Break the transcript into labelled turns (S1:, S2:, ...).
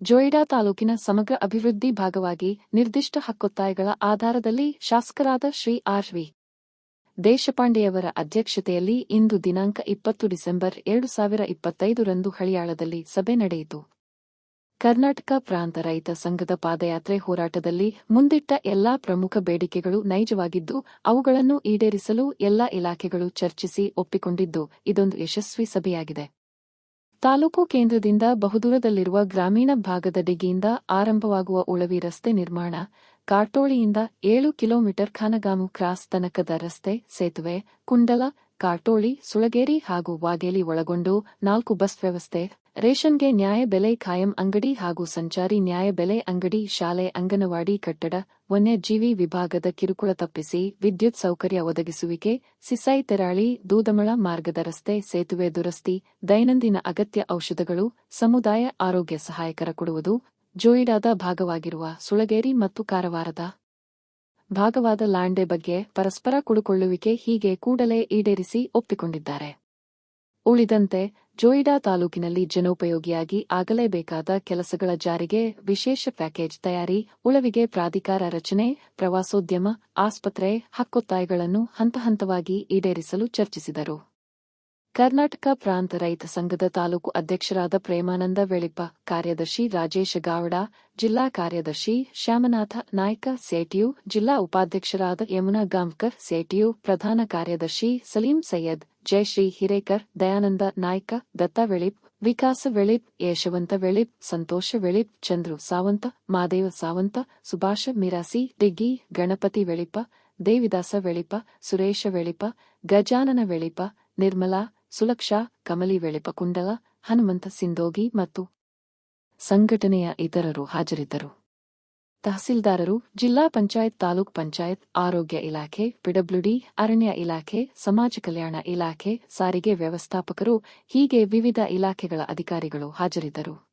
S1: ಜೋಯಿಡಾ ತಾಲೂಕಿನ ಸಮಗ್ರ ಅಭಿವೃದ್ಧಿ ಭಾಗವಾಗಿ ನಿರ್ದಿಷ್ಟ ಹಕ್ಕೊತ್ತಾಯಗಳ ಆಧಾರದಲ್ಲಿ ಶಾಸಕರಾದ ಶ್ರೀ ಆರ್ ವಿ. ದೇಶಪಾಂಡೆಯವರ ಅಧ್ಯಕ್ಷತೆಯಲ್ಲಿ ಇಂದು ದಿನಾಂಕ ಇಪ್ಪತ್ತು ಡಿಸೆಂಬರ್ ಎರಡು ಸಾವಿರ ಇಪ್ಪತ್ತೈದರಂದು ಹಳಿಯಾಳದಲ್ಲಿ ಸಭೆ ನಡೆಯಿತು. ಕರ್ನಾಟಕ ಪ್ರಾಂತ ರೈತ ಸಂಘದ ಪಾದಯಾತ್ರೆ ಹೋರಾಟದಲ್ಲಿ ಮುಂದಿಟ್ಟ ಎಲ್ಲಾ ಪ್ರಮುಖ ಬೇಡಿಕೆಗಳು ನೈಜವಾಗಿದ್ದು, ಅವುಗಳನ್ನು ಈಡೇರಿಸಲು ಎಲ್ಲಾ ಇಲಾಖೆಗಳು ಚರ್ಚಿಸಿ ಒಪ್ಪಿಕೊಂಡಿದ್ದು, ಇದೊಂದು ಯಶಸ್ವಿ ಸಭೆಯಾಗಿದೆ. ತಾಲೂಕು ಕೇಂದ್ರದಿಂದ ಬಹುದೂರದಲ್ಲಿರುವ ಗ್ರಾಮೀಣ ಭಾಗದ ಡಿಗಿಯಿಂದ ಆರಂಭವಾಗುವ ಉಳವಿ ರಸ್ತೆ ನಿರ್ಮಾಣ ಕಾಟೋಳಿಯಿಂದ ಏಳು ಕಿಲೋಮೀಟರ್ ಖಾನಗಾಮು ಕ್ರಾಸ್ ತನಕದ ರಸ್ತೆ ಸೇತುವೆ, ಕುಂಡಲ ಕಾಟೋಳಿ ಸುಳಗೇರಿ ಹಾಗೂ ವಾಗೇಲಿ ಒಳಗೊಂಡು ನಾಲ್ಕು ಬಸ್ ವ್ಯವಸ್ಥೆ ರೇಷನ್ಗೆ ನ್ಯಾಯ ಬೆಲೆ ಖಾಯಂ ಅಂಗಡಿ ಹಾಗೂ ಸಂಚಾರಿ ನ್ಯಾಯ ಬೆಲೆ ಅಂಗಡಿ, ಶಾಲೆ, ಅಂಗನವಾಡಿ, ಕಟ್ಟಡ, ವನ್ಯಜೀವಿ ವಿಭಾಗದ ಕಿರುಕುಳ ತಪ್ಪಿಸಿ ವಿದ್ಯುತ್ ಸೌಕರ್ಯ ಒದಗಿಸುವಿಕೆ ಸಿಸೈ ತೆರಾಳಿ, ದೂದಮಳ ಮಾರ್ಗದ ರಸ್ತೆ, ಸೇತುವೆ ದುರಸ್ತಿ, ದೈನಂದಿನ ಅಗತ್ಯ ಔಷಧಗಳು, ಸಮುದಾಯ ಆರೋಗ್ಯ ಸಹಾಯಕರ ಕೊಡುವುದು, ಜೋಯಿಡಾದ ಭಾಗವಾಗಿರುವ ಸುಳಗೇರಿ ಮತ್ತು ಕಾರವಾರದ ಭಾಗವಾದ ಲಾಂಡೆ ಬಗ್ಗೆ ಪರಸ್ಪರ ಕುಡುಕೊಳ್ಳುವಿಕೆ ಹೀಗೆ ಕೂಡಲೇ ಈಡೇರಿಸಿ ಒಪ್ಪಿಕೊಂಡಿದ್ದಾರೆ. ಉಳಿದಂತೆ ಜೋಯಿಡಾ ತಾಲೂಕಿನಲ್ಲಿ ಜನೋಪಯೋಗಿಯಾಗಿ ಆಗಲೇಬೇಕಾದ ಕೆಲಸಗಳ ಜಾರಿಗೆ ವಿಶೇಷ ಪ್ಯಾಕೇಜ್ ತಯಾರಿ, ಉಳವಿಗೆ ಪ್ರಾಧಿಕಾರ ರಚನೆ, ಪ್ರವಾಸೋದ್ಯಮ, ಆಸ್ಪತ್ರೆ ಹಕ್ಕೊತ್ತಾಯಗಳನ್ನು ಹಂತ ಹಂತವಾಗಿ ಈಡೇರಿಸಲು ಚರ್ಚಿಸಿದರು. ಕರ್ನಾಟಕ ಪ್ರಾಂತ ರೈತ ಸಂಘದ ತಾಲೂಕು ಅಧ್ಯಕ್ಷರಾದ ಪ್ರೇಮಾನಂದ ವೆಳಿಪ್ಪ, ಕಾರ್ಯದರ್ಶಿ ರಾಜೇಶ ಗಾವಡ, ಜಿಲ್ಲಾ ಕಾರ್ಯದರ್ಶಿ ಶ್ಯಾಮನಾಥ ನಾಯ್ಕ ಸೇಟಿಯು ಜಿಲ್ಲಾ ಉಪಾಧ್ಯಕ್ಷರಾದ ಯಮುನಾ ಗಾಂವ್ಕರ್ ಸೇಟಿಯು ಪ್ರಧಾನ ಕಾರ್ಯದರ್ಶಿ ಸಲೀಂ ಸೈಯದ್, ಜಯಶ್ರೀ ಹಿರೇಕರ್, ದಯಾನಂದ ನಾಯ್ಕ, ದತ್ತ ವೆಳಿಪ್, ವಿಕಾಸ ವೆಳಿಪ್, ಯಶವಂತ ವೆಳಿಪ್, ಸಂತೋಷ ವೆಳಿಪ್, ಚಂದ್ರು ಸಾವಂತ, ಮಾದೇವ ಸಾವಂತ, ಸುಭಾಷ ಮಿರಾಸಿ, ಡಿಗ್ಗಿ ಗಣಪತಿ ವೆಳಿಪ ದೇವಿದಾಸ ವೆಳಿಪ ಸುರೇಶ ವೆಳಿಪ ಗಜಾನನ ವೆಳಿಪ ನಿರ್ಮಲಾ ಸುಲಕ್ಷಾ, ಕಮಲಿ ವೇಳೆಪ ಕುಂಡಲ ಹನುಮಂತ, ಸಿಂಧೋಗಿ ಮತ್ತು ಸಂಘಟನೆಯ ಇತರರು ಹಾಜರಿದ್ದರು. ತಹಸೀಲ್ದಾರರು, ಜಿಲ್ಲಾ ಪಂಚಾಯತ್, ತಾಲೂಕ್ ಪಂಚಾಯತ್, ಆರೋಗ್ಯ ಇಲಾಖೆ, ಪಿಡಬ್ಲ್ಯೂಡಿ, ಅರಣ್ಯ ಇಲಾಖೆ, ಸಮಾಜ ಕಲ್ಯಾಣ ಇಲಾಖೆ, ಸಾರಿಗೆ ವ್ಯವಸ್ಥಾಪಕರು, ಹೀಗೆ ವಿವಿಧ ಇಲಾಖೆಗಳ ಅಧಿಕಾರಿಗಳು ಹಾಜರಿದ್ದರು.